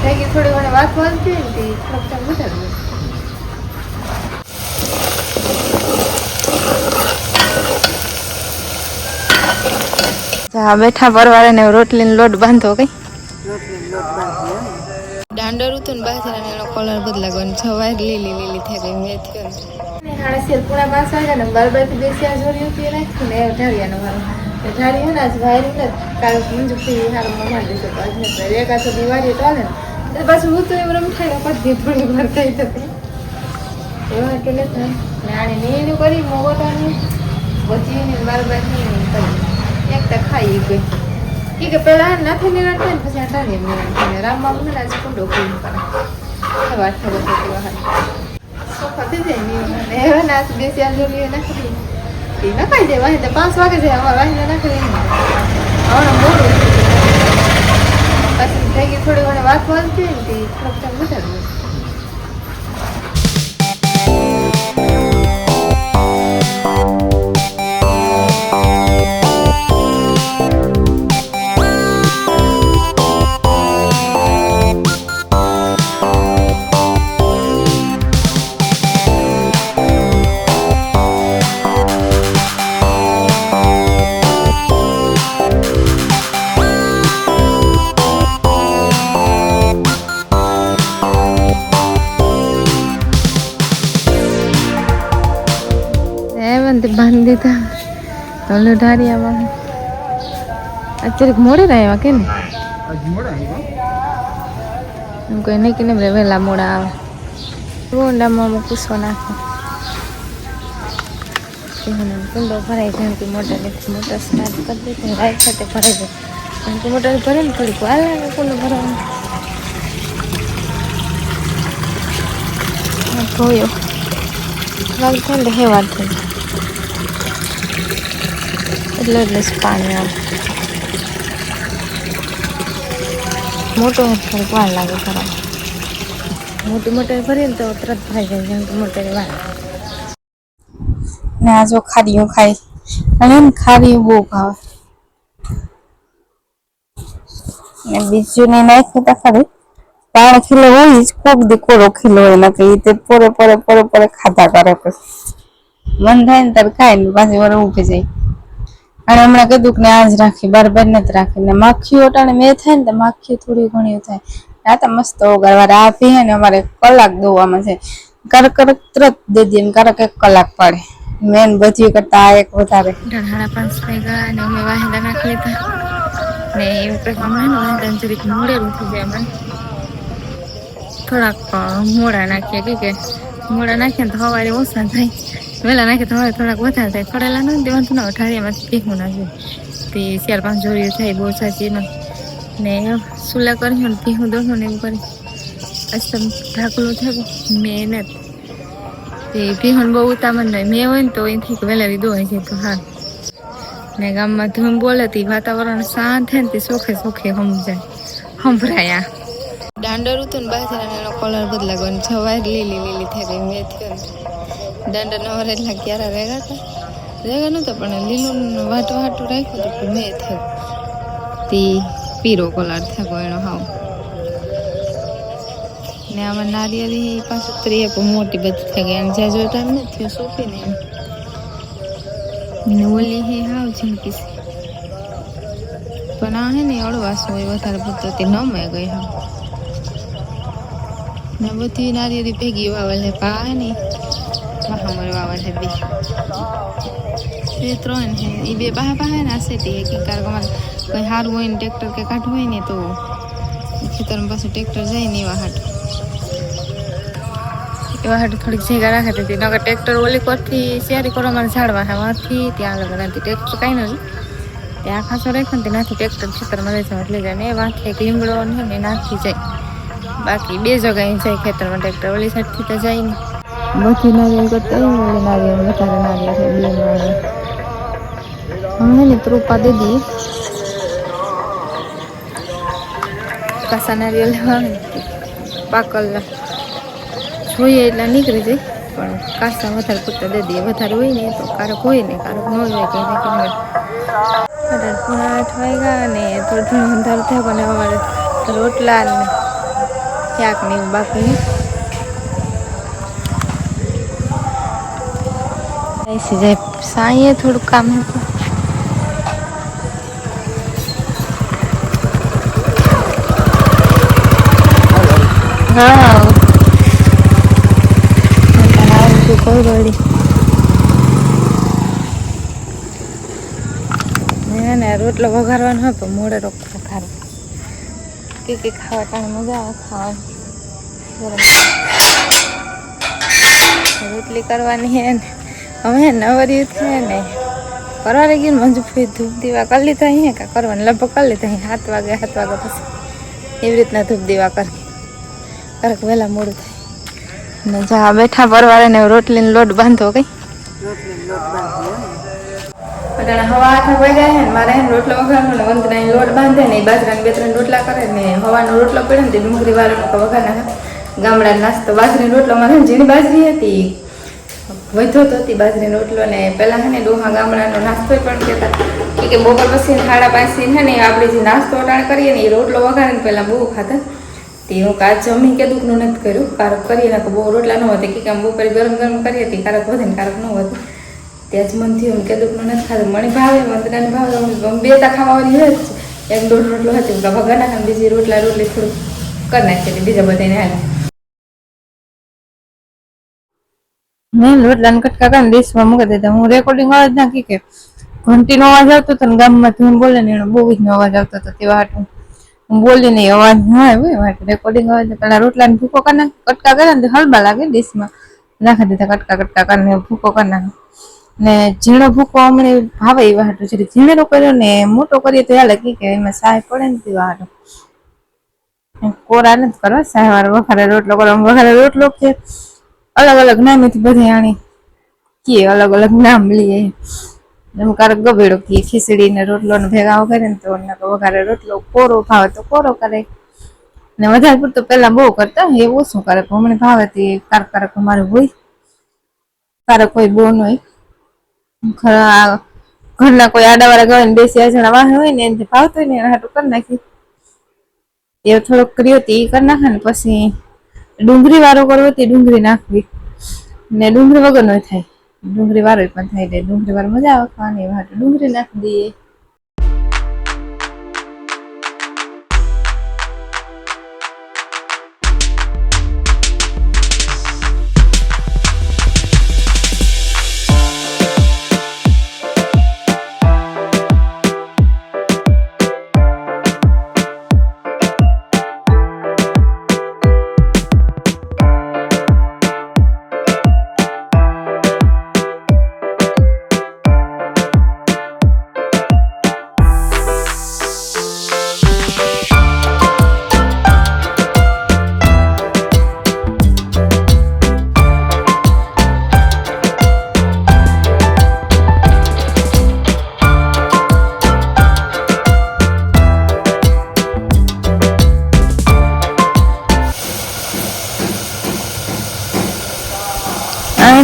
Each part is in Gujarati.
થઈ ગઈ થોડી ઘણી વાત વાંચતી ને તે થોડોક ટાઈમ વધારવું હા બેઠા પરવાળે ને રોટલીનો લોટ બાંધો કઈ? દાંડર હતું ને બાજરાનો એનો કલર બદલાગવાનો સવાર લીલી લીલી થઈ ગઈ મેં થયો ને હાડા સેલ પૂણા પાંચ વાગ્યા ને બાર બારથી બેસી આ જોડી હતી રાખી ને ઢાળિયાનો વાળો એ ઢાળી ને આજ વાયર ને કાલ મંજુ થી હાલ મમ્મા દીધો તો આજ ને એક આ દિવાળી તો ને. એટલે પાછું હું તો એમ રમઠાઈ પછી પણ વાર થઈ હતી એવા કે લેતા ને આને નીનું કરી મોગોટાની. બચી ને બાર બાર કરી એક તો ખાઈ ગઈ. ઈ કે પેલા નથી થાય ને પછી આટા નિરણ થાય. રામમાં મને આજ કુંડો કુંડ કરે વાત ખબર હતી વાહન સોફા થઈ જાય ને એવા. ના બેસી આ જોડી નાખી. એ નખાઈ જાય વાહી પાંચ વાગે જાય અમારે વાહી નાખી હમણાં મોડું ઘણી વાત ને તે બાંધી દીધા. ઓલું ઢારિયામાં અત્યારે મોડે રહ્યા કે ને? એમ કોઈ નહીં કે ને વહેલા મોડા આવે. કુંડામાં હું પૂછવા નાખો. કુંડો ભરાઈ જાય કે મોટર મોટર સ્ટાર્ટ કરી દીધી રાઈટ સાથે ભરાઈ જાય કે મોટર ભરે ને થોડીક લાગે કુંડો ભરવાનું. ધોયો લાલ થાય ને હેવાર થઈ પાણી આવે મોટો તો વાર લાગે ખરા મોટી મોટી ભરીએ ને તો તરત ભરાઈ જાય મોટર વાર ને આ જો ખારીઓ ખાય અને એમ ખારીઓ બહુ ભાવે ને બીજું ને નાખ્યું ખેતા ખરી પાણ ખીલો હોય જ કોક દી કોરો ખીલો હોય ઈ તે પોરે પોરે પોરે પોરે ખાધા કરે મન થાય ને તારે ખાય ને પાછી વાર ઊભી જાય અને હમણાં કીધું કે આજ રાખી બરાબર બાર નથી રાખી. ને માખીઓ અટાણે મેં થાય ને તો માખી થોડી ઘણી થાય. આ તો મસ્ત ઓગાળવા પીએ ને અમારે કલાક દોવામાં છે. કરક કરક તરત દે દે ને કરક એક કલાક પડે. મેન બધી કરતા આ એક વધારે. સાડા પાંચ ગયા અને અમે વાહેલા નાખી લીધા. ને એવું કંઈક હમણાં જરીક મોડેલું થઈ જાય હમણાં. થોડાક મોડા નાખીએ, કે કે મોડા નાખીએ ને તો સવારે ઓછા થાય. વહેલા નાખે તો હવે થોડાક વધારે થાય ફરેલા ન દેવાનું ના અઠાડિયામાં ભીખું નાખ્યું તે ચાર પાંચ જોડીઓ થાય બહુ સાચીનો ને સુલા કરી ને ભીખું દોડું ને એવું કરી અસ્તમ ઢાકલું થયું મેં નથી તે ભીહું બહુ ઉતામળ નહીં મેં હોય ને તો અહીંથી વહેલા દોવાઈ છે તો હા ને ગામમાં ધૂમ બોલતી વાતાવરણ શાંત થાય ને તે સોખે સોખે સમજાય સંભળાયા દાંડર હતું ને બાજરાનો એનો કલર બદલાવવાનો જવાય લીલી લીલી થઈ ગઈ મેં થયો ને દાંડર નો વરે એટલા ક્યારે રેગા હતા રેગા નહોતા, પણ લીલું વાટું વાટું રાખ્યું હતું મેં થયું. તે પીરો કલર થયો એનો હાવ. ને આમાં નારિયેળી પાછું ત્રીએ પણ મોટી બધી થઈ ગઈ. અને જ્યાં જોતા નથી થયું સોંપીને એમ. ને ઓલી હે હાવ ઝીંકી પણ આ હે ને અળવાસ હોય, વધારે પડતો તે નમે ગઈ હા ને બધી નારિયેળી ભેગી વાવલ છે પા ને છે બે બે ત્રણ છે એ બે પાહા પાહા ને આ સેટી એક કારણ કે અમારે કંઈ સારું હોય ને ટ્રેક્ટર કે કાઢવું હોય ને તો ખેતરમાં પાછું ટ્રેક્ટર જાય ને એવા હાટ એવા હાટ થોડીક જગ્યા રાખે હતી નગર ટ્રેક્ટર ઓલી કોરથી શિયારી કરવામાં ઝાડવા છે વાંથી ત્યાં આગળ નથી ટ્રેક્ટર કાંઈ નથી ત્યાં ખાસો રાખ્યો ને ત્યાંથી ટ્રેક્ટર ખેતરમાં લઈ જવા એટલે જાય ને એ વાંખે એક લીમડો ને નાખી જાય બાકી બે જગ્યાએ જાય ખેતરમાં ટ્રેક્ટર ઓલી સાઈડથી તો જાય ને બધી નારિયેળ કરતા ને ઓલી નારિયેળ વધારે નારિયેળ છે બે નારિયેળ અમે ને ત્રુપા દે દી કાસા નારિયેળ લેવા આવે ને પાકલ જોઈએ એટલે નીકળી જાય. પણ કાસા વધારે પૂરતા દે દઈએ વધારે હોય ને તો કારક હોય ને, કારક ન હોય કે એને કે હોય અઢાર પૂણા આઠ વાગ્યા ને થોડું ઘણું અંધારું થયું પણ અમારે રોટલા ને શાક ને એવું બાકી. ऐसे जाए साइए थोड़ा काम है हाँ તો કોઈ વળી ને ને રોટલો વઘારવાનો હોય પણ મોડે રોટલો વઘારો કે કે ખાવા ટાણે મજા આવે ખાવાની ગરમ રોટલી કરવાની હે ને હવે નવરી છે ને કરવા લઈ ગયું મંજુ ફઈ ધૂપ દીવા કરી લીધા અહીંયા કાં કરવાની, લગભગ કરી લીધા અહીં સાત વાગે સાત વાગે પછી એવી રીતના ધૂપ દીવા કરી. કરક વહેલા મોડું થાય. ને જા, બેઠા પરવારે ને રોટલીનો લોટ બાંધો કઈ. અટાણે હવા આઠ વાગ્યા છે મારે એમ રોટલો વઘારનો ને વંદના લોટ બાંધે ને એ બાજરાના બે ત્રણ રોટલા કરે ને હવાનો રોટલો પડે ને તે ડુંગળી વાળો વઘાર ગામડા નાસ્તો બાજરીનો રોટલો મારે ઝીણી બાજરી હતી. વધ્યો તો હતી બાજરીનો રોટલો ને પહેલાં છે ને ડોહા ગામડાનો નાસ્તો પણ કહેતા કે બપોર પછી સાડા પાંચથી છે ને આપણે જે નાસ્તો અટાણ કરીએ ને એ રોટલો વઘારે ને પહેલાં બહુ ખાતા તે હું કાચ જમી કે દુઃખનું નથી કર્યું. કારક કરીએ ને બહુ રોટલા ન હતા. કે આમ બપોરે ગરમ ગરમ કરી હતી કારક વધે ને કારક ન વધે. ત્યાં જ મનથી હું કે દુઃખનું નથી ખાતું મને ભાવે મંદરાને ભાવે. બે તા ખાવાની હોય જ. એક દોઢ રોટલો હતી. હું વઘાર નાખે બીજી રોટલા રોટલી થોડું કરી નાખી બીજા બધાને હાલે. મેં રોટલા ને કટકા કરીને ડીશમાં મૂકી દેતા હું રેકોર્ડિંગ અવાજ નાખી કે ઘંટીનો અવાજ આવતો હતો ને ગામમાં ધૂન બોલે ને એનો બહુ જ નો અવાજ આવતો હતો તેવા હાટું હું બોલી નહીં અવાજ ના આવ્યો એવા રેકોર્ડિંગ અવાજ પેલા રોટલાને ભૂકો કરી નાખ, કટકા કરે ને હલબા લાગે ડીશમાં નાખી દીધા કટકા કટકા કરીને ભૂકો કરી નાખે. ને ઝીણો ભૂકો હમણાં ભાવે એવા હાટું છે ઝીણેરો કર્યો ને મોટો કરીએ તો હાલે કે એમાં સાહેબ પડે ને તેવા હાટું કોરા નથી કરવા, સાય વાળો વખારે રોટલો કરો વખારે રોટલો છે અલગ અલગ નામેથી બધે આણી કે અલગ અલગ નામ લઈએ. એમ કારક ગભેડો કે ખીચડી ને રોટલો ને ભેગા કરે ને તો વઘારે રોટલો કોરો ભાવે તો કોરો કરે. ને વધારે પૂરતો પેલા બહુ કરતા, એ ઓછું કરે, પણ ભાવે તે કારક કારક અમારે હોય. કારક કોઈ બહુ ન હોય. ખરા ઘરના કોઈ આડાવાળા ગયો ને બેસી અજાણા વાહે હોય ને એને ભાવતો હોય ને એને હાટું કરી નાખી એ થોડોક કર્યો તે એ કરી નાખે ને પછી ડુંગળી વાળો કરવો તે ડુંગળી નાખવી. ને ડુંગળી વગર નો થાય. ડુંગળી વાળો પણ થાય એટલે ડુંગળી વાળો મજા આવે ખાવાની. ડુંગળી નાખી દઈએ.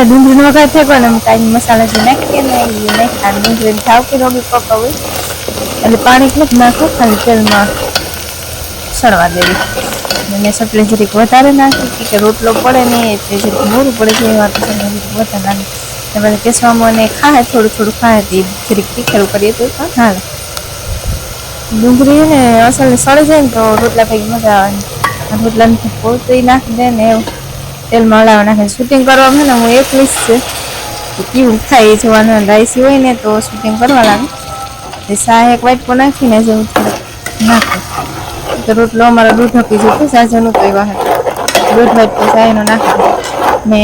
આને ડુંગળીનો વઘાર થયો પણ એમ કાંઈ મસાલા જે નાખીએ ને એ નાખ્યા. ડુંગળી કે રોગી પકાવી એટલે પાણી એટલું જ નાખો ખાલી તેલમાં સળવા દેવી. અને સટલી જરીક વધારે નાખી કે રોટલો પડે ને એટલે જરીક મોડું પડે છે એ વાત વધારે નાખી. પછી કેસવામાં ને ખાય થોડું થોડું ખાય તે જરીક તીખેરું કરીએ તો પણ હાલે. ડુંગળી ને અસલ સળી જાય ને તો રોટલા ભાઈ મજા આવે. ને રોટલાને પોતે નાખી દે ને એવું. તેલમાં હલાવા નાખે શૂટિંગ કરવા છે ને હું એકલી જ છે કેવું થાય એ જોવાનું રાઈસી હોય ને તો શૂટિંગ કરવા લાગે. એ સા એક વાઇટ પણ નાખીને જેવું થોડુંક નાખે. તો રોટલો અમારો દૂધ હપી જતો સાજનું તો એવા દૂધ વાઇટ પર સાયનો નાખે. ને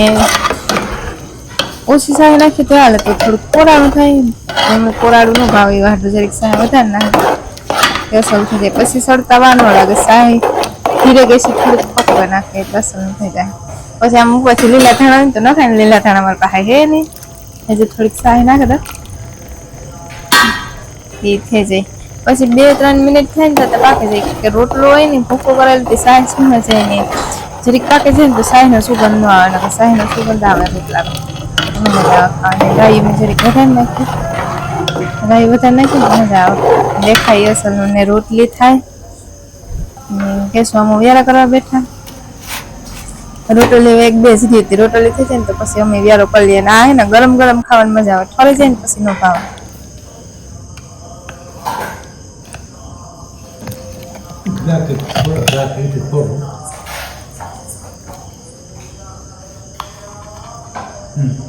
ઓછી સાય નાખી તો હાલે, તો થોડુંક કોરાળું થાય. એમને કોરાળું ન ભાવે એવા હાટું જરીક સાય વધારે નાખે. રસલ થઈ જાય. પછી સળતા વાર ન લાગે સાય ધીરે ગેસી થોડુંક પકવા નાખે એટલે અસલ થઈ જાય. પછી આમ પછી લીલા ધાણા તો ન થાય લીલા ધાણા મારા પાસે હે નહીં. હજુ થોડીક સાય નાખે તો એ થઈ જાય. પછી બે, ત્રણ મિનિટ થાય ને તો પાકી જાય. કે રોટલો હોય ને ભૂકો કરેલ તે સાય શું જાય ને. જરીક પાકે જાય ને તો સાયનો સુગંધ ન આવે ને સાયનો સુગંધ આવે રોટલાનો. એમાં મજા આવે રાઈ મેં જરીક વધારે નાખી. રાઈ વધારે નાખી ને મજા આવે. દેખાય અસલ ને રોટલી થાય. ને ગેસમાં વ્યારા કરવા બેઠા. રોટલી એક બે જ હતી રોટલી થઈ જાય ને તો પછી અમે વ્યારો કરી લઈએ આ ને ગરમ ગરમ ખાવાની મજા આવે ઠરે જાય ને પછી ન full. Hmm.